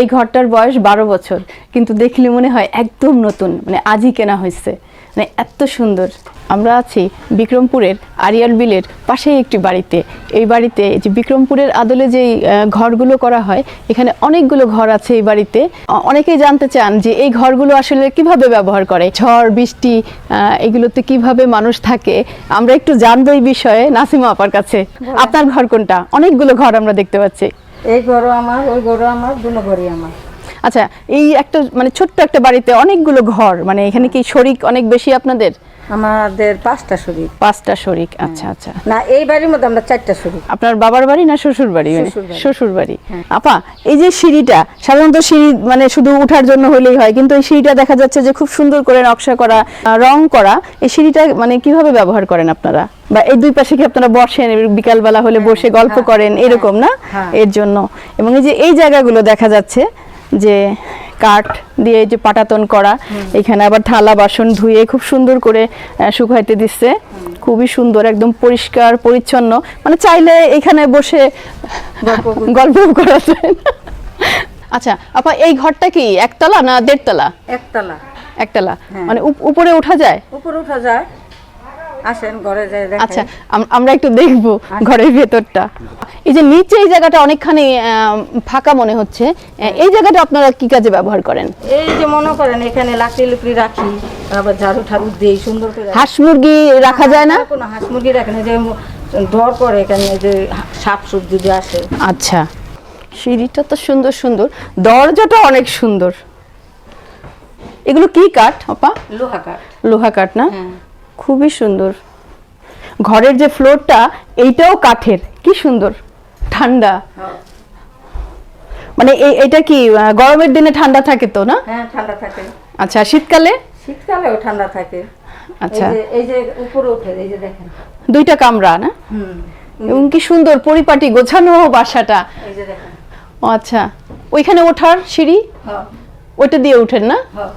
এই ঘরটার বয়স বারো বছর, কিন্তু দেখলে মনে হয় একদম নতুন মানে আজই কেনা হয়েছে। মানে এত সুন্দর। আমরা আছি বিক্রমপুরের আরিয়াল বিলের পাশেই একটি বাড়িতে। এই বাড়িতে যে বিক্রমপুরের আদলে যেই আহ, ঘরগুলো করা হয় এখানে অনেকগুলো ঘর আছে এই বাড়িতে। অনেকেই জানতে চান যে এই ঘরগুলো আসলে কীভাবে ব্যবহার করে? ঝড় বৃষ্টি এগুলোতে কীভাবে মানুষ থাকে? আমরা একটু জানব এই বিষয়ে। নাসিমা আপার কাছে। আপনার ঘর কোনটা? অনেকগুলো ঘর আমরা দেখতে পাচ্ছি। এই ঘরও আমার ওই ঘরও আমার দুনো ঘরই আমার। আচ্ছা এই একটা মানে ছোট্ট একটা বাড়িতে অনেকগুলো ঘর মানে এখানে কি শরিক অনেক বেশি আপনাদের? আমাদের পাঁচটা শরীর পাঁচটা শরিক আচ্ছা আচ্ছা। না এই বাড়ির মধ্যে আমরা চারটা শরীর আপনার বাবার বাড়ি না শ্বশুর বাড়ি? শ্বশুরবাড়ি। শ্বশুর বাড়ি। আপা এই যে সিঁড়িটা সাধারণত সিঁড়ি মানে শুধু উঠার জন্য হলেই হয় কিন্তু এই সিঁড়িটা দেখা যাচ্ছে যে খুব সুন্দর করে নকশা করা রং করা এই সিঁড়িটা মানে কীভাবে ব্যবহার করেন আপনারা? বা এই দুই পাশে কি আপনারা বসেন বিকালবেলা হলে বসে গল্প হ্যাঁ, করেন হ্যাঁ, এরকম না? হ্যাঁ। এর জন্য। এবং এই যে এই জায়গাগুলো দেখা যাচ্ছে যে কাঠ দিয়ে যে পাটাতন করা এখানে আবার থালা বাসন ধুয়ে খুব সুন্দর করে শুকাইতে দিচ্ছে। খুবই সুন্দর একদম পরিষ্কার পরিচ্ছন্ন। মানে চাইলে এখানে বসে গল্প করা যায় আচ্ছা আপা এই ঘরটা কি একতলা না দেড়তলা? একতলা। একতলা। হ্যাঁ। মানে উপ- উপরে ওঠা যায়? উপরে উঠা যায়। আসেন ঘরে যায় আচ্ছা আম- আমরা একটু দেখব ঘরের ভেতরটা। এই যে নিচে এই জায়গাটা অনেকখানি ফাঁকা মনে হচ্ছে এই জায়গাটা আপনারা কি কাজে ব্যবহার করেন? এই যে মনে করেন এখানে লাকড়ি লুকড়ি রাখি আবার ঝাড়ু ঠাড়ু দিই সুন্দর করে হাঁস মুরগি রাখা যায় না? কোনো হাঁস মুরগি রাখে না যে ডর করে এখানে যে সাপ সুপ যদি আসে। আচ্ছা। সিঁড়িটা তো সুন্দর সুন্দর। দরজাটা অনেক সুন্দর। এগুলো কি কাঠ আপা? লোহা কাঠ। লোহা কাঠ না? হ্যাঁ। খুবই সুন্দর। ঘরের যে ফ্লোরটা এইটাও কাঠের। কি সুন্দর। ঠান্ডা। মানে এটা কি গরমের দিনে ঠান্ডা থাকে তো না? হ্যাঁ ঠান্ডা থাকে। আচ্ছা শীতকালে? শীতকালেও ঠান্ডা থাকে। আচ্ছা। এই যে উপরে উঠে এই যে দেখেন। দুইটা কামরা না? হুম। এবং কি সুন্দর পরিপাটি গোছানো বাসাটা। এই যে দেখেন। ও আচ্ছা। ওইখানে ওঠার সিঁড়ি? হ্যাঁ। ওইটা দিয়ে উঠেন না? হ্যাঁ।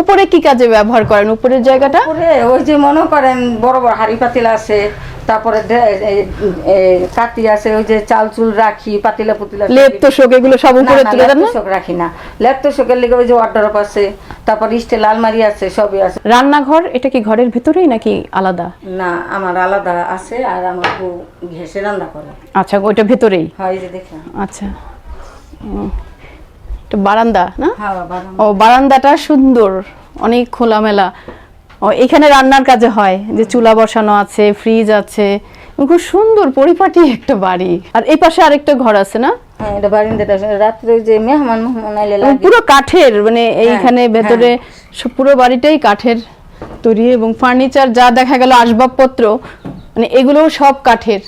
উপরে কি কাজে ব্যবহার করেন? উপরের জায়গাটা? উপরে ওই যে মনে করেন বড় বড় হাড়ি পাতিল আছে তারপরে কাটি আছে ওই যে চাল চুল রাখি পাতিলা পুতিলা লেপ তোষক এগুলো সব উপরে তুলে দেন না? রাখি না। ল্যাপটপের লিগে ওই যে ওয়ার্ডরোব আছে তারপর স্টিল আলমারি আছে সবই আছে। রান্নাঘর এটা কি ঘরের ভেতরেই নাকি আলাদা? না আমার আলাদা আছে আর আমার বউ ঘেসে রান্না করে। আচ্ছা ওইটা ভেতরেই? হয় এই যে দেখেন। আচ্ছা। বারান্দা না? বারাম ও বারান্দাটা সুন্দর অনেক খোলামেলা। এখানে রান্নার কাজে হয় যে চুলা বসানো আছে ফ্রিজ আছে। খুব সুন্দর পরিপাটি একটা বাড়ি। আর এই পাশে আরেকটা ঘর আছে না? হ্যাঁ এটা বারিন্দাটা রাত্রে যে মেহমান মেহমান আইলে পুরো কাঠের মানে এইখানে হ্যাঁ। ভেতরে পুরো বাড়িটাই কাঠের তৈরি এবং ফার্নিচার যা দেখা গেল আসবাবপত্র মানে এগুলোও সব কাঠের।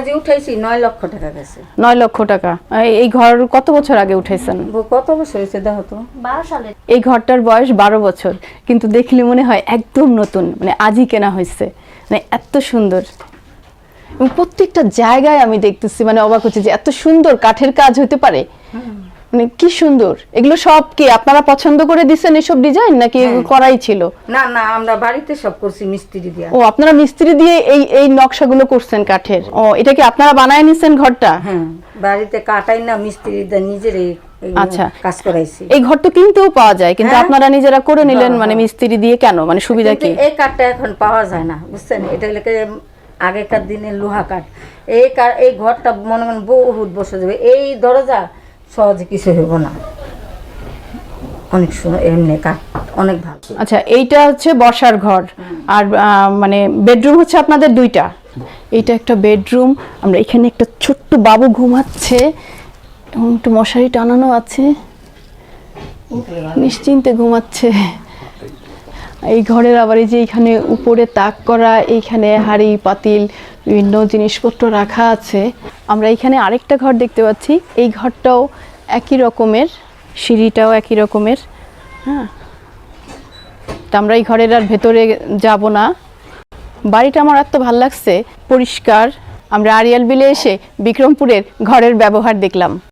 যে উঠাইছি নয় লক্ষ টাকা গেছে। লক্ষ টাকা। এই- ঘর কত বছর আগে উঠাইছেন? কত বছর হয়েছে দেখো তো? এই ঘরটার বয়স বারো বছর। কিন্তু দেখলে মনে হয় একদম নতুন মানে আজই কেনা হয়েছে মানে এত সুন্দর। এবং প্রত্যেকটা জায়গায় আমি দেখতেছি মানে অবাক হচ্ছে যে এত সুন্দর কাঠের কাজ হতে পারে। মানে কি সুন্দর? এগুলো সব কি আপনারা পছন্দ করে দিচ্ছেন এসব ডিজাইন নাকি করাই ছিল? না না আমরা বাড়িতে সব করছি মিস্ত্রি দিয়া। ও আপনারা মিস্ত্রি দিয়ে এই এই নকশাগুলো করছেন কাঠের? ও এটা কি আপনারা বানায় নিছেন ঘরটা? হ্যাঁ বাড়িতে কাটাই না মিস্ত্রি আচ্ছা। কাজ করাইছি। এই ঘর তো কিনতেও পাওয়া যায় কিন্তু হ্যাঁ। আপনারা নিজেরা করে নিলেন হ্যাঁ, মানে হ্যাঁ। মিস্ত্রি দিয়ে কেন? মানে সুবিধা কি? এই কাঠটা এখন পাওয়া যায় না বুঝছেন? এটা আগেকার দিনে লোহা কাঠ। এই এই ঘরটা মনে করেন বহুত বসে যাবে এই দরজা সহজে কিছু হইব না। অনেক এমনি কাঠ অনেক ভালো। আচ্ছা এইটা হচ্ছে বসার ঘর। আর মানে বেডরুম হচ্ছে আপনাদের দুইটা। এইটা একটা বেডরুম, আমরা এখানে একটা ছোট্ট বাবু ঘুমাচ্ছে। এবং একটু মশারি টানানো আছে। নিশ্চিন্তে ঘুমাচ্ছে। এই ঘরের আবার এই যে এখানে উপরে তাক করা, এইখানে হাড়ি, পাতিল, বিভিন্ন জিনিসপত্র রাখা আছে। আমরা এখানে আরেকটা ঘর দেখতে পাচ্ছি। এই ঘরটাও একই রকমের, সিঁড়িটাও একই রকমের। হ্যাঁ। তা আমরা এই ঘরের আর ভেতরে যাব না। বাড়িটা আমার এত ভালো লাগছে, পরিষ্কার। আমরা আরিয়াল বিলে এসে বিক্রমপুরের ঘরের ব্যবহার দেখলাম।